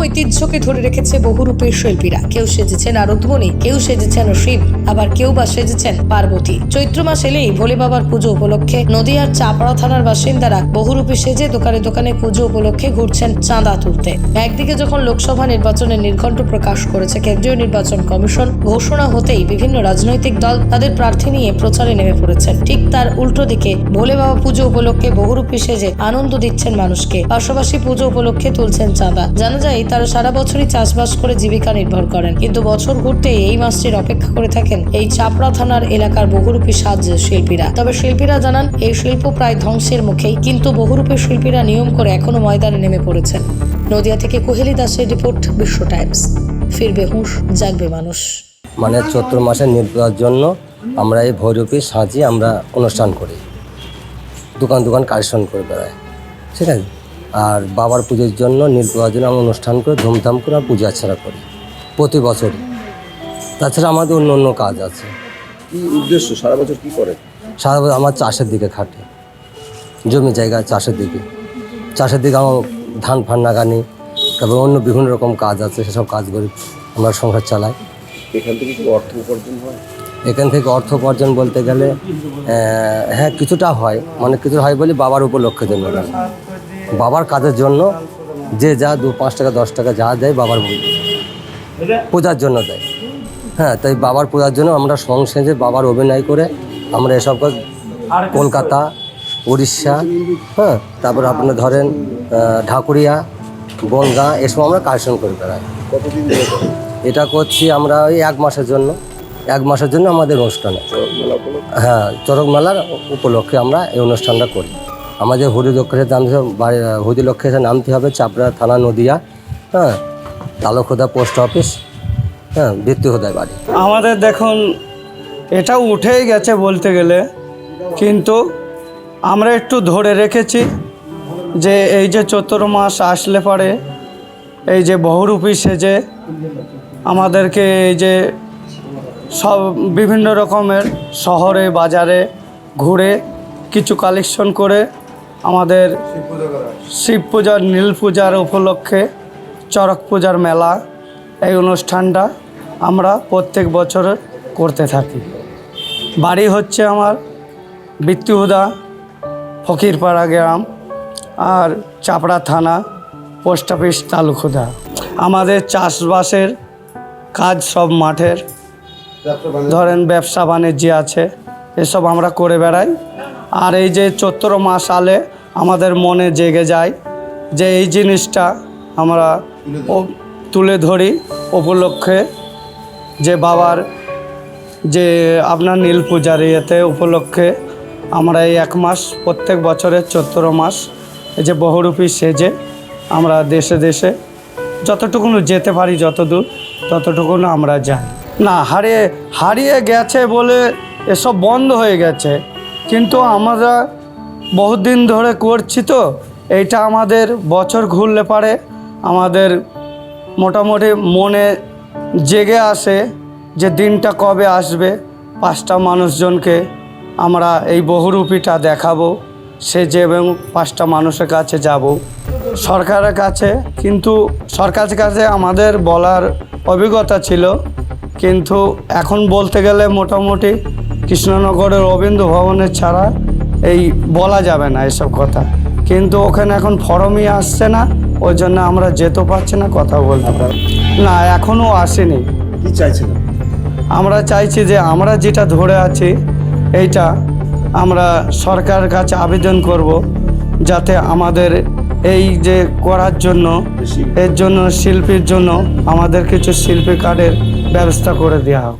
ঐতিহ্যকে ধরে রেখেছে বহুরূপী শিল্পীরা। কেউ সেজেছেন আরোধমণি কেউ সেজেছেন শিব আবার কেউ বা সেজেছেন পার্বতী। চৈত্র মাস এলেই ভোলে বাবার পুজো উপলক্ষে নদীয়ার চাপড়া থানার বাসিন্দারা বহুরূপী সেজে দোকানে দোকানে পুজো উপলক্ষে ঘুরছেন চাঁদা তুলতে। একদিকে যখন লোকসভা নির্বাচনের নির্ঘণ্ট প্রকাশ করেছে কেন্দ্রীয় নির্বাচন কমিশন, ঘোষণা হতেই বিভিন্ন রাজনৈতিক দল তাদের প্রার্থী নিয়ে প্রচারে নেমে পড়েছেন। ঠিক তার উল্টো দিকে ভোলে বাবা পুজো উপলক্ষে বহুরূপী সেজে আনন্দ দিচ্ছেন মানুষকে। পাশাপাশি পুজো উপলক্ষে তুলছেন চাঁদা। জানা যায় তারা সারা বছরই চাষবাস করে জীবিকা নির্ভর করেন। কিন্তু বছর ঘুরতেই এই মাসটির অপেক্ষা করে থাকেন এই চাপড়া থানার এলাকার বহুরূপী সাজ শিল্পীরা। তবে শিল্পীরা জানান, এই শিল্প প্রায় ধ্বংসের মুখেই, কিন্তু বহুরূপী শিল্পীরা নিয়ম করে এখনও ময়দানে নেমে পড়েছেন। নদিয়া থেকে কোহেলি দাসের রিপোর্ট, বিশ্ব টাইমস। ফিরবে হুঁশ, জাগবে মানুষ। মানে চৈত্র মাসে নীল জন্য আমরা এই ভৈরবী সাজিয়ে আমরা অনুষ্ঠান করি। দোকান দোকান কালেকশন করে বেড়াই। ঠিক আছে আর বাবার পুজোর জন্য নীল পূজার জন্য আমরা অনুষ্ঠান করে ধুমধাম করে আমরা পূজা আচ্ছারা করি প্রতি বছরই। তাছাড়া আমাদের অন্য অন্য কাজ আছে। কি উদ্দেশ্য? সারা বছর কি করে? সারা বছর আমার চাষের দিকে খাটে। জমি জায়গা চাষের দিকে। চাষের দিকে আমার ধান ফান নাগানি তারপর অন্য বিভিন্ন রকম কাজ আছে সেসব কাজ করি আমরা সংসার চালাই। এখান থেকে কি অর্থ উপার্জন হয়? এখান থেকে অর্থ উপার্জন বলতে গেলে হ্যাঁ কিছুটা হয়। মানে কিছু হয় বলে বাবার উপলক্ষে জন্য। বাবার কাজের জন্য যে যা দু পাঁচ টাকা, দশ টাকা যা দেয় বাবার পূজার জন্য দেয়। হ্যাঁ তাই বাবার পূজার জন্য আমরা সং সেজে বাবার অভিনয় করে আমরা এসব কাজ কলকাতা, উড়িষ্যা হ্যাঁ তারপর আপনার ধরেন ঢাকুরিয়া বনগা এসব আমরা কালেকশন করে বেড়াই এটা করছি আমরা ওই এক মাসের জন্য। এক মাসের জন্য আমাদের অনুষ্ঠান। হ্যাঁ চরক মেলার উপলক্ষে আমরা এই অনুষ্ঠানটা করি। আমাদের হুদি লক্ষ্যে নামতে হবে, বাড়ি- হুদি লক্ষ্যে নামতে হবে, চাপড়া থানা নদিয়া হ্যাঁ তালুকোদা পোস্ট অফিস হ্যাঁ বৃত্তিহোদায় বাড়ি। আমাদের দেখুন, এটা উঠেই গেছে বলতে গেলে, কিন্তু আমরা একটু ধরে রেখেছি যে এই যে চৈত্র মাস আসলে পরে এই যে বহুরূপী সেজে আমাদেরকে এই যে সব বিভিন্ন রকমের শহরে, বাজারে ঘুরে কিছু কালেকশন করে আমাদের শিব পূজার, নীল পূজার উপলক্ষে চড়ক পূজার মেলা, এই অনুষ্ঠানটা আমরা প্রত্যেক বছর করতে থাকি। বাড়ি হচ্ছে আমার বৃত্তিহুদা ফকিরপাড়া গ্রাম আর চাপড়া থানা, পোস্ট অফিস তালুকুদা আমাদের চাষবাসের কাজ সব মাঠের। ধরেন ব্যবসা বাণিজ্য আছে, এসব আমরা করে বেড়াই। আর এই যে চৈত্র মাস আলে আমাদের মনে জেগে যায় যে এই জিনিসটা আমরা তুলে ধরি উপলক্ষে যে বাবার যে আপনার নীল পূজার ইয়েতে উপলক্ষে আমরা এই এক মাস, প্রত্যেক বছরের চৈত্র মাস এই যে বহুরূপী সেজে আমরা দেশে দেশে যতটুকুন যেতে পারি যতদূর ততটুকুন আমরা যাই না, হারিয়ে হারিয়ে গেছে বলে এসব বন্ধ হয়ে গেছে। কিন্তু আমরা বহুত দিন ধরে করছি তো, এইটা আমাদের বছর ঘুরলে পারে, আমাদের মোটামুটি মনে জেগে আসে যে দিনটা কবে আসবে। পাঁচটা মানুষজনকে আমরা এই বহুরূপীটা দেখাবো, সে যে এবং পাঁচটা মানুষের কাছে যাব। সরকারের কাছে, কিন্তু সরকারের কাছে আমাদের বলার অভিজ্ঞতা ছিল, কিন্তু এখন বলতে গেলে মোটামুটি কৃষ্ণনগরের রবীন্দ্র ভবনের ছাড়া এই বলা যাবে না এসব কথা। কিন্তু ওখানে এখন ফরমই আসছে না ওই জন্য আমরা যেতে পারছি না কথা বলতে পারছি না। এখনও আসেনি। কি চাইছিলেন? আমরা চাইছি যে আমরা যেটা ধরে আছি এইটা আমরা সরকারের কাছে আবেদন করব যাতে আমাদের এই যে করার জন্য এর জন্য শিল্পীর জন্য আমাদের কিছু শিল্পী কার্ডের ব্যবস্থা করে দেওয়া হোক।